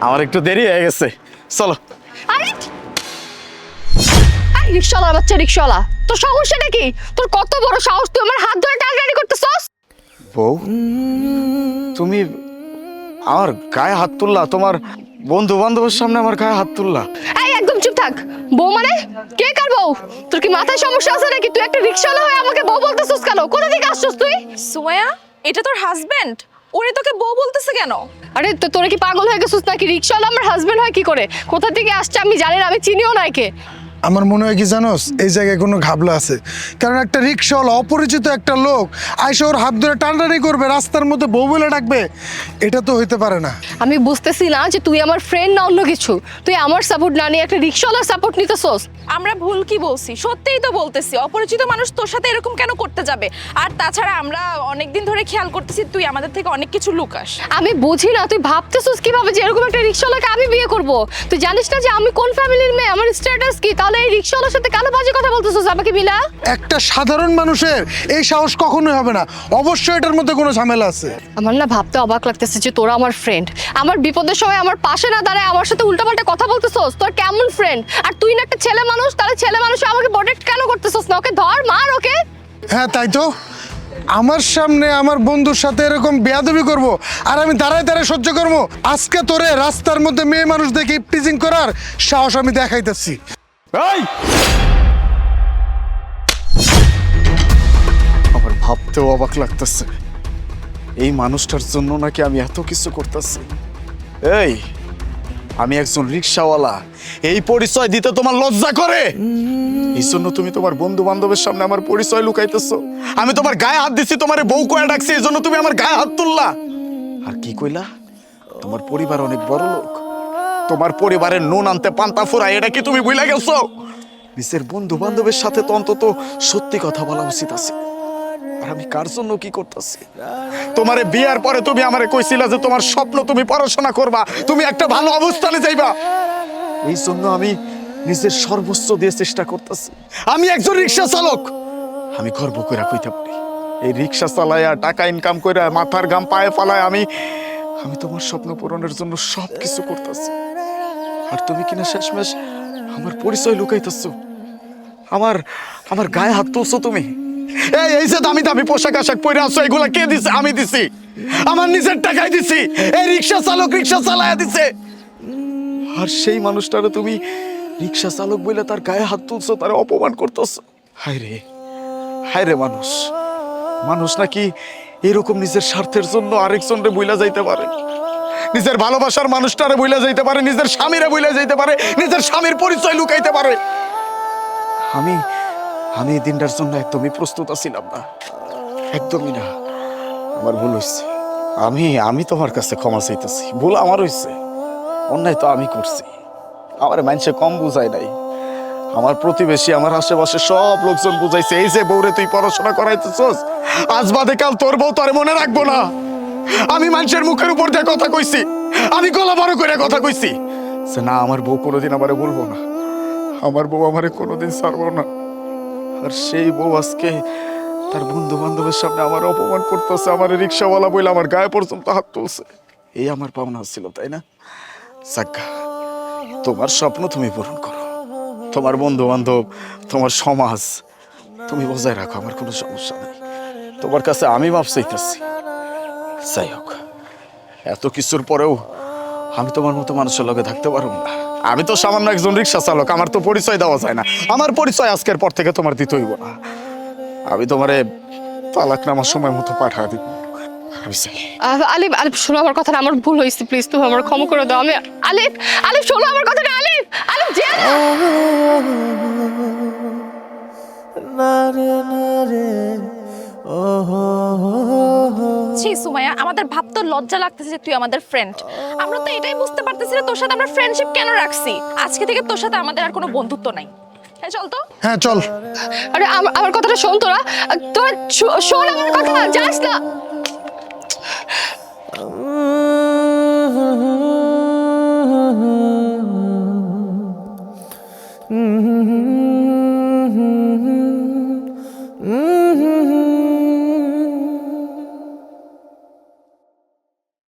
আমার একটু দেরি হয়ে গেছে। চলো। আরে! রিক্সাওয়ালা বাচ্চা রিক্সাওয়ালা। তোর সমস্যাটা কি? তোর কত বড় সাহস তুই আমার হাত ধরে টানাটানি করতেছস? বউ তুমি আমার গায়ে হাত তুললা তোমার বন্ধু বান্ধবের সামনে আমার গায়ে হাত তুললা। এই একদম চুপ থাক। বউ মানে? কে কার বউ? তোর কি মাথায় সমস্যা আছে নাকি? তুই একটা রিক্সাওয়ালা হয়ে আমাকে বউ বলতেছিস কেন? কোথা থেকে আসছিস তুই? সুমাইয়া এটা তোর হাজবেন্ড ওরে তোকে বউ কেন? আরে তো তোরা কি পাগল হয়ে গেছিস নাকি? রিক্সাওয়ালা আমার হাজবেন্ড হয় কি করে? কোথা থেকে আসছে আমি জানি না, আমি চিনিও না একে। আমার মনে হয় কি জানোস? এই জায়গায় কোনো ঘাবলা আছে। কারণ একটা রিক্সাওয়ালা অপরিচিত একটা লোক আইসা ওর হাত ধরে টানটানি করবে রাস্তার মধ্যে বউ বলে ডাকবে এটা তো হইতে পারে না। আমি বুঝতেছি না যে তুই আমার ফ্রেন্ড না অন্য কিছু। তুই আমার সাপোর্ট না নিয়ে একটা রিক্সাওয়ালার সাপোর্ট নিতেছস। আমরা ভুল কি বলছি? সত্যিই তো বলতেছি অপরিচিত মানুষ তোর সাথে এরকম কেন করতে যাবে? আর তাছাড়া আমরা অনেকদিন ধরে খেয়াল করতেছি তুই আমাদের থেকে অনেক কিছু লুকাস। আমি বুঝি না তুই ভাবতেছিস কীভাবে যে এরকম একটা রিক্সাওয়ালাকে আমি বিয়ে করব? তুই জানিস না যে আমি কোন ফ্যামিলির মেয়ে? আমার স্ট্যাটাস কি? তাহলে এই রিক্সাওয়ালার সাথে কেন বাজে কথা বলতেছিস আমাকে মিলা একটা সাধারণ মানুষের এই সাহস কখনোই হবে না। অবশ্যই এটার মধ্যে কোনো ঝামেলা আছে। আমার না ভাবতে অবাক লাগতেছে যে তোরা আমার ফ্রেন্ড আমার বিপদের সময় আমার পাশে না দাঁড়ায় আমার সাথে উল্টাপাল্টা কথা বলতেছস? তোর কেমন ফ্রেন্ড আর তুই না একটা ছেলে মানুষ তাহলে ছেলে মানুষ আমাকে প্রোটেক্ট কেন করতেছস না? ওকে ধর মার ওকে। হ্যাঁ তাই তো। আমার সামনে আমার বন্ধুর সাথে এরকম বেয়াদবি করব আর আমি দাঁড়ায় দাঁড়ায় সহ্য করব। আজকে তোরে রাস্তার মধ্যে মেয়ে মানুষ দেখে টিজিং করার সাহস আমি দেখাইতেছি। এই! আমার ভাবতেও অবাক লাগতেছে। এই মানুষটার জন্য নাকি আমি এত কিছু করতেছি? এই, আমি একজন রিক্সাওয়ালা। এই পরিচয় দিতে তোমার লজ্জা করে? এই জন্য তুমি তোমার বন্ধু বান্ধবের সামনে আমার পরিচয় লুকাইতেছো। আমি তোমার গায়ে হাত দিচ্ছি তোমার বউ কয়ে ডাকছি, এই জন্য তুমি আমার গায়ে হাত তুললা। আর কি কইলা? তোমার পরিবার অনেক বড় লোক তোমার পরিবারের নুন আনতে পান্তা ফুরাই এটা কি তুমি বুঝলা গেছো? নিজের বন্ধু বান্ধবের সাথে তো অন্তত সত্যি কথা বলা উচিত আছে। আর আমি কার জন্য কি করতেছি? তোমারে বিয়ার পরে তুমি আমারে কইছিলা যে তোমার স্বপ্ন তুমি পড়াশোনা করবা, তুমি একটা ভালো অবস্থানে যাইবা। এই জন্য আমি নিজের সর্বোচ্চ দিয়ে চেষ্টা করতেছি। আমি একজন রিক্সা চালক। আমি গর্ব করে কইতে পারি। এই রিক্সা চালায়া টাকা ইনকাম করে মাথার গাম পায়ে ফালায় আমি আমি তোমার স্বপ্ন পূরণের জন্য সব কিছু করতেছি। আর তুমি কিনা শেষমেশ আমার পরিচয় লুকাইতেছো। আমার আমার গায়ে হাত তুলছো তুমি। এই এই যে দামি দামি পোশাক আশাক পরে আছো, এগুলা কে দিছে? আমি দিছি। আমার নিজের টাকায় দিছি। এই রিক্সা চালক রিক্সা চালায়া দিছে। আর সেই মানুষটারে তুমি রিক্সা চালক বলে তার গায়ে হাত তুলছো, তার অপমান করতেছো। হায় রে হায় রে মানুষ। মানুষ নাকি এরকম নিজের স্বার্থের জন্য আরেকজনরে বইলা যাইতে পারে। নিজের ভালোবাসার মানুষটারে বইলা যাইতে পারে, নিজের স্বামীরে বইলা যাইতে পারে, নিজের স্বামীর পরিচয় লুকাইতে পারে। আমি আমি এই দিনটার জন্য একদমই প্রস্তুত আছিলাম না। একদমই না। আমার ভুল হয়েছে। আমি আমি তোমার কাছে ক্ষমা চাইতেছি। ভুল আমার হয়েছে। অন্যায় তো আমি করছি। আমার মানুষে কম বুঝায় নাই। আমার প্রতিবেশী, আমার আশেপাশে সব লোকজন বুঝাইছে, এই যে বউরে তুই পড়াশোনা করাইতেছস, আজ বাদে কাল তোর বউ তোরে মনে রাখব না। আমি মানুষের মুখের উপর দিয়ে কথা কইছি, আমি গলা বড় করে কথা কইছি। না, আমার বউ কোনোদিন আমারে বলব না। আমার বউ আমারে কোনোদিন ছাড়বো না। আর সেই বউ আজকে তার বন্ধু বান্ধবের সামনে আমার অপমান করতেছে, আমার রিক্সাওয়ালা বইলে আমার গায়ে পর্যন্ত হাত তুলছে। এই আমার পাওনা ছিল, তাই না? সাজ্ঞা তোমার স্বপ্ন তুমি পূরণ করো। তোমার বন্ধু বান্ধব তোমার সমাজ, তুমি বজায় রাখো, আমার কোনো সমস্যা নেই। তোমার কাছে আমি মাপ চাইতেছি। যাই হোক, এত কিছুর পরেও আমি তোমার মতো মানুষের লগে থাকতে পারব না। আমি তো সামান্য একজন রিক্সা চালক, আমার তো পরিচয় দেওয়া যায় না। আমার পরিচয় আজকের পর থেকে তোমার দিতে হইব না। আমি তোমারে তালাক নামার সময় মতো পাঠা দিব। আলিফ আলিফ, শোনো আমার কথাটা আমার ভুল হয়েছে প্লিজ তুমি আমার ক্ষমা করে দাও। আমি, আলিফ আলিফ, শোনো আমার কথাটা আলিফ! আলিফ যে ছি সুমাইয়া আমাদের ভাবতে লজ্জা লাগতেছে যে তুই আমাদের ফ্রেন্ড আমরা তো এটাই বুঝতে পারতেছি না তোর সাথে আমরা ফ্রেন্ডশিপ কেন রাখছি? আজকে থেকে তোর সাথে আমাদের আর কোনো বন্ধুত্ব নাই। হ্যাঁ চল তো। হ্যাঁ চল। আরে আমার আমার কথাটা শোন তোরা। তোরা শো- শোন আমার কথা যাস না।